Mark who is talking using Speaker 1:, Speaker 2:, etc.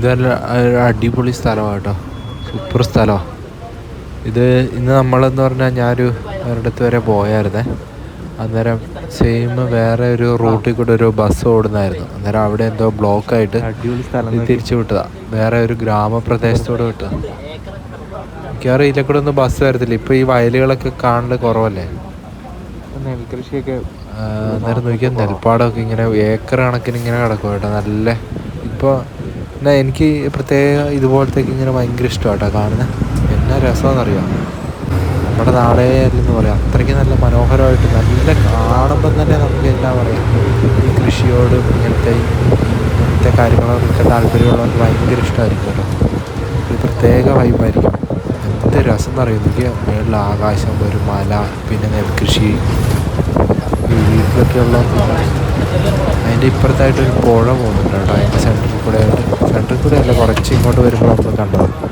Speaker 1: ഇതല്ല ഒരു അടിപൊളി സ്ഥലമാണ് കേട്ടോ. സൂപ്പർ സ്ഥലമാണ് ഇത് ഇന്ന് നമ്മളെന്ന് പറഞ്ഞാൽ ഞാനൊരു ഒരിടത്ത് വരെ പോയായിരുന്നേ. അന്നേരം സെയിം വേറെ ഒരു റൂട്ടിൽ കൂടെ ഒരു ബസ് ഓടുന്നായിരുന്നു. അന്നേരം അവിടെ എന്തോ ബ്ലോക്ക് ആയിട്ട്
Speaker 2: അടിപൊളി സ്ഥലം
Speaker 1: തിരിച്ചു വിട്ടതാണ് വേറെ ഒരു ഗ്രാമപ്രദേശത്തോട് വിട്ടതാ മിക്കവാറും ഇതിലെ കൂടെ ഒന്നും ബസ് വരത്തില്ല. ഇപ്പൊ ഈ വയലുകളൊക്കെ കാണൽ കുറവല്ലേ?
Speaker 2: നെൽകൃഷിയൊക്കെ
Speaker 1: അന്നേരം നോക്കിയാൽ നെൽപ്പാടമൊക്കെ ഇങ്ങനെ ഏക്കർ കണക്കിന് ഇങ്ങനെ കിടക്കും കേട്ടോ. നല്ല ഇപ്പോൾ എന്നാ എനിക്ക് പ്രത്യേക ഇതുപോലത്തേക്ക് ഇങ്ങനെ ഭയങ്കര ഇഷ്ടമാണ് കേട്ടോ കാണുന്നത് എന്നാ രസമെന്നറിയാം നമ്മുടെ നാടേ അല്ലെന്ന് പറയാം. അത്രയ്ക്ക് നല്ല മനോഹരമായിട്ട് നല്ല കാണുമ്പം തന്നെ നമുക്ക് എന്താ പറയുക ഈ കൃഷിയോടും ഇങ്ങനത്തെ ഇങ്ങനത്തെ കാര്യങ്ങളൊക്കെ താല്പര്യമുള്ളവർക്ക് ഭയങ്കര ഇഷ്ടമായിരിക്കും കേട്ടോ. ഒരു പ്രത്യേക വൈബായിരിക്കും എന്ത് രസം എന്നറിയാം എനിക്ക് മേളിൽ ആകാശം ഒരു മല പിന്നെ നെൽകൃഷി ഈ വീട്ടിലൊക്കെയുള്ള അതിന്റെ ഇപ്പുറത്തായിട്ടൊരു പുഴ പോകുന്നുണ്ട് കേട്ടോ. അതിന്റെ സെന്ററിൽ കൂടെ ആയിട്ട്. സെന്ററിൽ കുറച്ച് ഇങ്ങോട്ട് വരുമ്പോൾ നമ്മൾ കണ്ടത്